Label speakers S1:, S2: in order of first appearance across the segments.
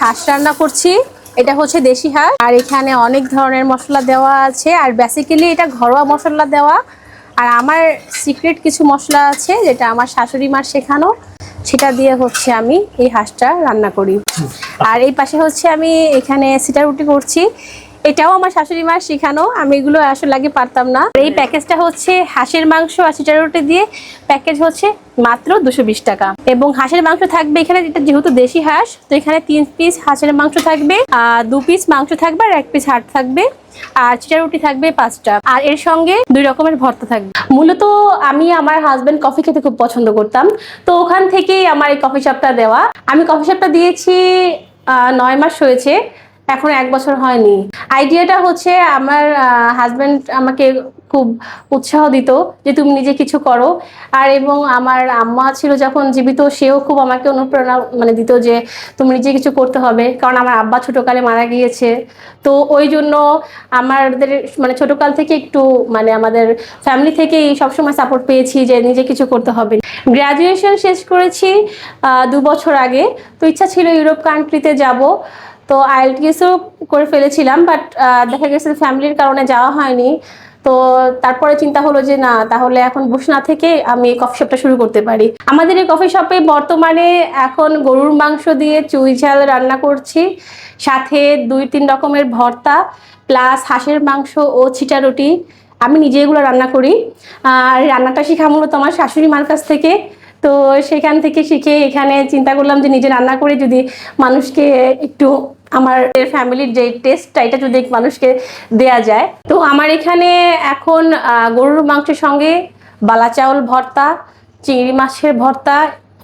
S1: হাঁস রান্না করছি। এটা হচ্ছে দেশি হাঁস। আর এখানে অনেক ধরনের মশলা দেওয়া আছে। আর বেসিক্যালি এটা ঘরোয়া মশলা দেওয়া। আর আমার সিক্রেট কিছু মশলা আছে, যেটা আমার শাশুড়ি মার শেখানো। সেটা দিয়ে হচ্ছে আমি এই হাঁসটা রান্না করি। আর এই পাশে হচ্ছে আমি এখানে সিটা রুটি করছি। এটাও আমার শাশুড়ি মার শিখানো, আমি এগুলো আসলে আগে পারতাম না। এই প্যাকেজটা হচ্ছে হাঁসের মাংস আর সিটা রুটি দিয়ে প্যাকেজ হচ্ছে মাত্র দুশো টাকা। এবং হাঁসের মাংস থাকবে এখানে, এটা যেহেতু দেশি হাঁস, তো এখানে তিন পিস হাঁসের মাংস থাকবে, আর দু পিস মাংস থাকবে আর এক পিস হাট থাকবে, আর চিটা রুটি থাকবে পাঁচটা। আর এর সঙ্গে দুই রকমের ভর্তা থাকবে। মূলত আমি আমার হাজবেন্ড কফি খেতে খুব পছন্দ করতাম। তো ওখান থেকেই আমার এই কফি শপটা দেওয়া। আমি কফি শপটা দিয়েছি নয় মাস হয়েছে। এখন এক বছর হয়নি। আইডিয়াটা হচ্ছে আমার হাজব্যান্ড আমাকে খুব উৎসাহ দিত যে তুমি নিজে কিছু করো। আর এবং আমার আম্মা ছিল যখন জীবিত, সেও খুব আমাকে অনুপ্রেরণা মানে দিত যে তুমি নিজে কিছু করতে হবে। কারণ আমার আব্বা ছোটোকালে মারা গিয়েছে। তো ওই জন্য আমাদের মানে ছোটোকাল থেকে একটু মানে আমাদের ফ্যামিলি থেকেই সবসময় সাপোর্ট পেয়েছি যে নিজে কিছু করতে হবে। গ্র্যাজুয়েশন শেষ করেছি দু বছর আগে। তো ইচ্ছা ছিল ইউরোপ কান্ট্রিতে যাব। তো আইএলটিএসও করে ফেলেছিলাম বাট দেখা গেছে ফ্যামিলির কারণে যাওয়া হয়নি। তো তারপরে চিন্তা হলো যে না, তাহলে এখন বসে না থেকে আমি এই কফি শপটা শুরু করতে পারি। আমাদের এই কফি শপে বর্তমানে এখন গরুর মাংস দিয়ে চুই ঝাল রান্না করছি। সাথে দুই তিন রকমের ভর্তা প্লাস হাঁসের মাংস ও ছিটা রুটি আমি নিজে এগুলো রান্না করি। আর রান্নাটা শেখা মূলত আমার শাশুড়ি মার কাছ থেকে। তো সেখান থেকে শিখে এখানে চিন্তা করলাম যে নিজে রান্না করে যদি মানুষকে একটু আমার ফ্যামিলির যে টেস্টটা এটা যদি মানুষকে দেয়া যায়। তো আমার এখানে এখন গরুর মাংসের সঙ্গে বালা চাউল ভর্তা, চিংড়ি মাছের ভর্তা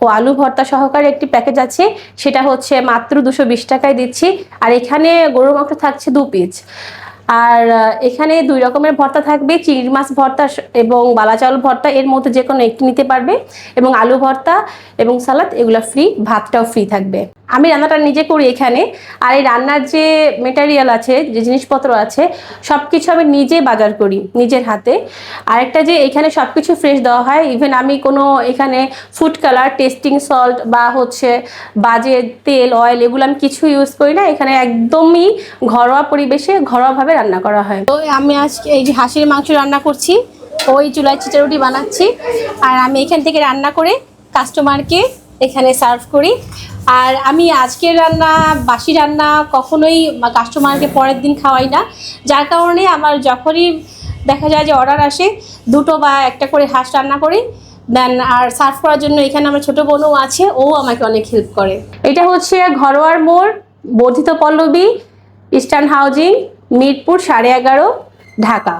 S1: ও আলু ভর্তা সহকারে একটি প্যাকেজ আছে। সেটা হচ্ছে মাত্র দুশো বিশ টাকায় দিচ্ছি। আর এখানে গরুর মাংস থাকছে দু পিস আর এখানে দুই রকমের ভর্তা থাকবে। চিংড়ি মাছ ভর্তা এবং বালা চাউল ভর্তা, এর মধ্যে যে কোনো একটি নিতে পারবে। এবং আলু ভর্তা এবং সালাদ, এগুলো ফ্রি ভাতটাও ফ্রি থাকবে। আমি রান্নাটা নিজে করি এখানে, আর এই রান্নার যে মেটেরিয়াল আছে, যে জিনিসপত্র আছে সব কিছু আমি নিজে বাজার করি, নিজের হাতে। আরেকটা যে এখানে সব কিছু ফ্রেশ দেওয়া হয় ইভেন আমি কোনো এখানে ফুড কালার টেস্টিং সল্ট বা হচ্ছে বাজে তেল অয়েল এগুলো আমি কিছু ইউজ করি না, এখানে একদমই ঘরোয়া পরিবেশে ঘরোয়াভাবে রান্না করা হয়। তো আমি আজকে এই যে হাঁসের মাংস রান্না করছি, ওই চুলায় চিচারুটি বানাচ্ছি, আর আমি এখান থেকে রান্না করে কাস্টমারকে এখানে সার্ভ করি। আর আমি আজকের রান্না, বাসি রান্না কখনোই কাস্টমারকে পরের দিন খাওয়াই না। যার কারণে আমার যখনই দেখা যায় যে অর্ডার আসে, দুটো বা একটা করে হাঁস রান্না করি। দেন আর সার্ভ করার জন্য এখানে আমার ছোটো বোনও আছে, ও আমাকে অনেক হেল্প করে। এটা হচ্ছে ঘরোয়ার মোড়, বর্ধিত পল্লবী ইস্টার্ন হাউজিং মিরপুর সাড়ে এগারো, ঢাকা।